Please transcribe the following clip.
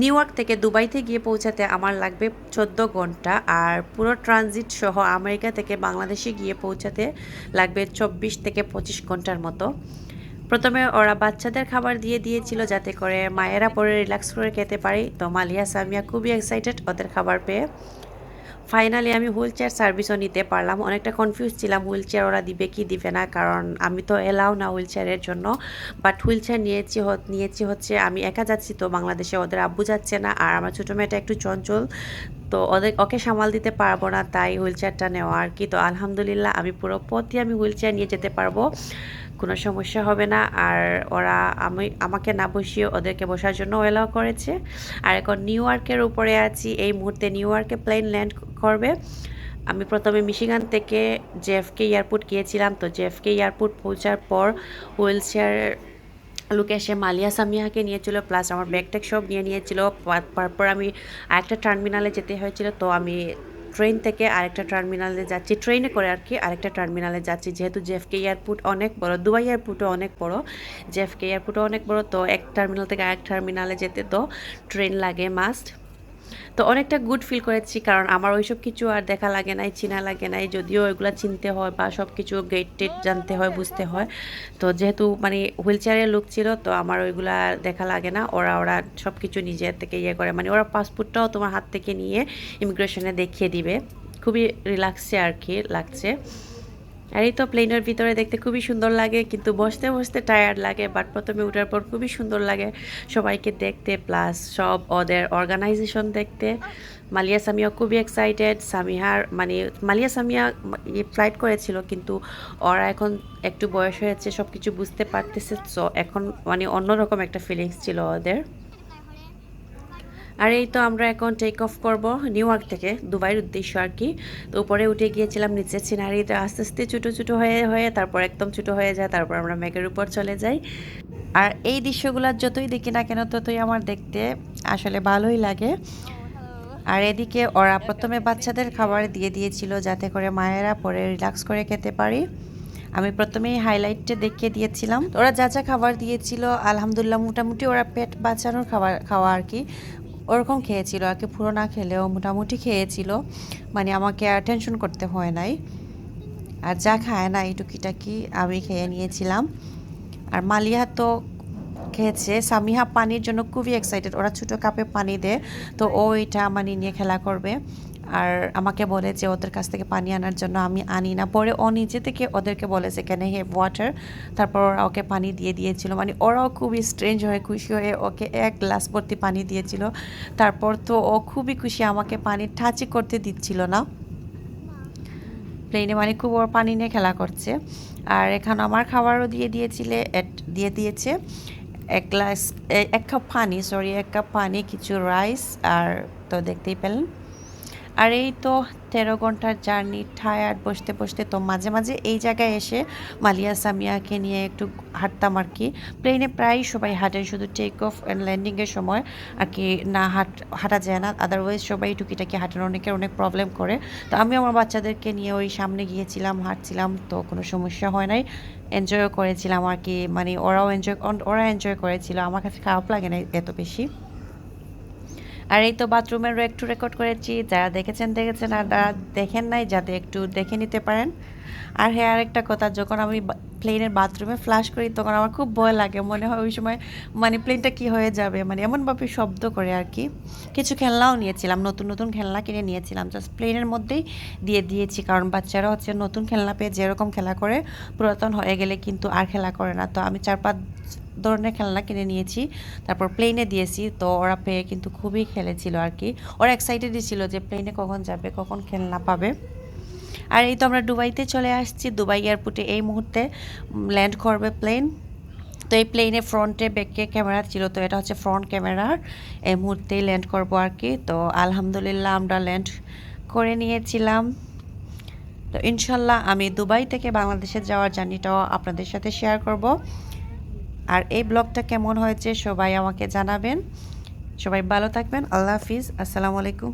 New York থেকে দুবাইতে গিয়ে পৌঁছাতে আমার লাগবে চোদ্দ ঘণ্টা আর পুরো ট্রানজিট সহ আমেরিকা থেকে বাংলাদেশে গিয়ে পৌঁছাতে লাগবে চব্বিশ থেকে পঁচিশ ঘণ্টার মতো। প্রথমে ওরা বাচ্চাদের খাবার দিয়ে দিয়েছিল যাতে করে মায়েরা পরে রিল্যাক্স করে খেতে পারি। তো মালিয়া সামিয়া খুবই এক্সাইটেড ওদের খাবার পেয়ে। ফাইনালি আমি হুইল চেয়ার সার্ভিসও নিতে পারলাম। অনেকটা কনফিউজ ছিলাম হুইল চেয়ার ওরা দিবে কি দিবে না, কারণ আমি তো এলাও না হুইল চেয়ারের জন্য। বাট হুইল চেয়ার নিয়েছি নিয়েছি হচ্ছে আমি একা যাচ্ছি তো বাংলাদেশে ওদের আব্বু যাচ্ছে না, আর আমার ছোটো মেয়েটা একটু চঞ্চল। তো ওদের, ওকে সামাল দিতে পারব না, তাই হুইল চেয়ারটা নেওয়া আর কি। তো আলহামদুলিল্লাহ, আমি পুরো পথই আমি হুইল চেয়ার নিয়ে যেতে পারব। কোনো সমস্যা হবে না, আর ওরা আমি, আমাকে না বসিয়ে ওদেরকে বসার জন্য এলাও করেছে। আর এখন নিউ ইয়র্কের উপরে আছি। এই মুহূর্তে নিউ ইয়র্কে প্লেন ল্যান্ড করবে। আমি প্রথমে মিশিগান থেকে জেএফকে এয়ারপোর্ট গিয়েছিলাম। তো জেএফকে এয়ারপোর্ট পৌঁছার পর হুইল চেয়ার লোকে এসে মালিয়া সামিয়াকে নিয়েছিল প্লাস আমার ব্যাগ ট্যাগ সব নিয়ে নিয়েছিল। তারপর আমি আরেকটা টার্মিনালে যেতে হয়েছিল। তো আমি ট্রেন থেকে আরেকটা টার্মিনালে যাচ্ছি। ট্রেনে করে আর কি আরেকটা টার্মিনালে যাচ্ছি। যেহেতু জেএফকে এয়ারপোর্ট অনেক বড়, দুবাই এয়ারপোর্টও অনেক বড় জেএফকে এয়ারপোর্টও অনেক বড়। তো এক টার্মিনাল থেকে আরেক টার্মিনালে যেতে তো ট্রেন লাগে মাস্ট তো অনেকটা গুড ফিল করেছি, কারণ আমার ওইসব কিছু আর দেখা লাগে নাই, চিনা লাগে নাই, যদিও ওইগুলো চিনতে হয় বা সব কিছু গেট টেট জানতে হয়, বুঝতে হয়। তো যেহেতু মানে হুইল চেয়ারের লোক ছিল, তো আমার ওইগুলা দেখা লাগে না। ওরা ওরা সব কিছু নিজের থেকে ইয়ে করে। মানে ওরা পাসপোর্টটাও তোমার হাত থেকে নিয়ে ইমিগ্রেশনে দেখিয়ে দিবে। খুবই রিল্যাক্সে আর কি লাগছে। আর এই তো প্লেনের ভিতরে দেখতে খুবই সুন্দর লাগে, কিন্তু বসতে বসতে টায়ার্ড লাগে বাট প্রথমে উঠার পর খুবই সুন্দর লাগে। সবাইকে দেখতে প্লাস সব ওদের অর্গানাইজেশন দেখতে। মালিয়া সামিয়া খুবই এক্সাইটেড সামিহার মানে মালিয়া সামিয়া ফ্লাইট করেছিল, কিন্তু ওরা এখন একটু বয়স হয়েছে সব কিছু বুঝতে পারতেছে সো এখন মানে অন্যরকম একটা ফিলিংস ছিল ওদের। আর এই তো আমরা এখন টেক অফ করব নিউ ইয়র্ক থেকে, দুবাইয়ের উদ্দেশ্য আর কি। তো উপরে উঠে গিয়েছিলাম নিচের সিনারিটা আস্তে আস্তে ছোটো ছোটো হয়ে হয়ে তারপর একদম ছোটো হয়ে যায়, তারপর আমরা মেঘের উপর চলে যাই। আর এই দৃশ্যগুলো যতই দেখি না কেন, ততই আমার দেখতে আসলে ভালোই লাগে। আর এদিকে ওরা প্রথমে বাচ্চাদের খাবার দিয়ে দিয়েছিল যাতে করে মায়েরা পরে রিল্যাক্স করে খেতে পারি। আমি প্রথমেই হাইলাইটটা দেখিয়ে দিয়েছিলাম। ওরা যা যা খাবার দিয়েছিল, আলহামদুলিল্লাহ মোটামুটি ওরা পেট বাঁচানোর খাবার, খাওয়া আর কি। ওরকম খেয়েছিল, আর কি পুরো না খেলেও মোটামুটি খেয়েছিল। মানে আমাকে আর টেনশন করতে হয় নাই। আর যা খায় না এই টুকিটাকি আমি খেয়ে নিয়েছিলাম। আর মালিয়া তো খেয়েছে। সামিহা পানির জন্য খুবই এক্সাইটেড ওরা ছোটো কাপে পানি দেয়, তো ও এটা মানে নিয়ে খেলা করবে। আর আমাকে বলে যে ওদের কাছ থেকে পানি আনার জন্য আমি আনি না। পরে ও নিজে থেকে ওদেরকে বলেছে কেন হে ওয়াটার তারপর ওরা ওকে পানি দিয়ে দিয়েছিল। মানে ওরাও খুবই স্ট্রেঞ্জ হয়ে, খুশি হয়ে ওকে এক গ্লাস ভর্তি পানি দিয়েছিল। তারপর তো ও খুবই খুশি, আমাকে পানি টাচই করতে দিচ্ছিল না। প্লেনে মানে খুব ওর পানি নিয়ে খেলা করছে। আর এখানে আমার খাবারও দিয়ে দিয়েছিলে দিয়ে দিয়েছে। এক গ্লাস এক কাপ পানি সরি এক কাপ পানি, কিছু রাইস আর তো দেখতেই পেলেন। আর এই তো তেরো ঘণ্টার জার্নি টায়ার্ড বসতে বসতে তো মাঝে মাঝে এই জায়গায় এসে মালিয়া সামিয়াকে নিয়ে একটু হাঁটতাম আর কি। প্লেনে প্রায় সবাই হাঁটে শুধু টেক অফ অ্যান্ড ল্যান্ডিংয়ের সময় আর কি না হাঁট, হাঁটা যায় না। আদারওয়াইজ সবাই টুকিটাকি হাঁটেন, অনেকের অনেক প্রবলেম করে। তো আমি আমার বাচ্চাদেরকে নিয়ে ওই সামনে গিয়েছিলাম, হাঁটছিলাম, তো কোনো সমস্যা হয় নাই। এনজয়ও করেছিলাম আর কি মানে ওরাও এনজয় ওরা এনজয় করেছিল। আমার কাছে খারাপ লাগে না এত বেশি। আর এই তো বাথরুমেরও একটু রেকর্ড করেছি, যারা দেখেছেন দেখেছেন, আর যারা দেখেন নাই, যাতে একটু দেখে নিতে পারেন। আর হ্যাঁ আরেকটা কথা, যখন আমি প্লেনের বাথরুমে ফ্লাশ করি, তখন আমার খুব ভয় লাগে। মনে হয় ওই সময় মানে প্লেনটা কি হয়ে যাবে? মানে এমনভাবে শব্দ করে আর কি। কিছু খেলনাও নিয়েছিলাম, নতুন নতুন খেলনা কিনে নিয়েছিলাম। জাস্ট প্লেনের মধ্যেই দিয়ে দিয়েছি, কারণ বাচ্চারা হচ্ছে নতুন খেলনা পেয়ে যেরকম খেলা করে, পুরাতন হয়ে গেলে কিন্তু আর খেলা করে না। তো আমি চার, পাঁচ ধরনের খেলনা কিনে নিয়েছি, তারপর প্লেনে দিয়েছি। তো ওরা পেয়ে কিন্তু খুবই খেলেছিল আর কি। ওরা এক্সাইটেডই ছিল যে প্লেনে কখন যাবে, কখন খেলনা পাবে। আর এই তো আমরা দুবাইতে চলে আসছি, দুবাই এয়ারপোর্টে এই মুহূর্তে ল্যান্ড করবে প্লেন। তো এই প্লেনে ফ্রন্টে, ব্যাকে ক্যামেরা ছিল, তো এটা হচ্ছে ফ্রন্ট ক্যামেরার এই মুহূর্তেই ল্যান্ড করব আর কি। তো আলহামদুলিল্লাহ আমরা ল্যান্ড করে নিয়েছিলাম। তো ইনশাল্লাহ আমি দুবাই থেকে বাংলাদেশে যাওয়ার জার্নিটাও আপনাদের সাথে শেয়ার করব। আর এই ব্লগটা কেমন হয়েছে সবাই আমাকে জানাবেন। সবাই ভালো থাকবেন। আল্লাহ হাফিজ। আসসালামু আলাইকুম।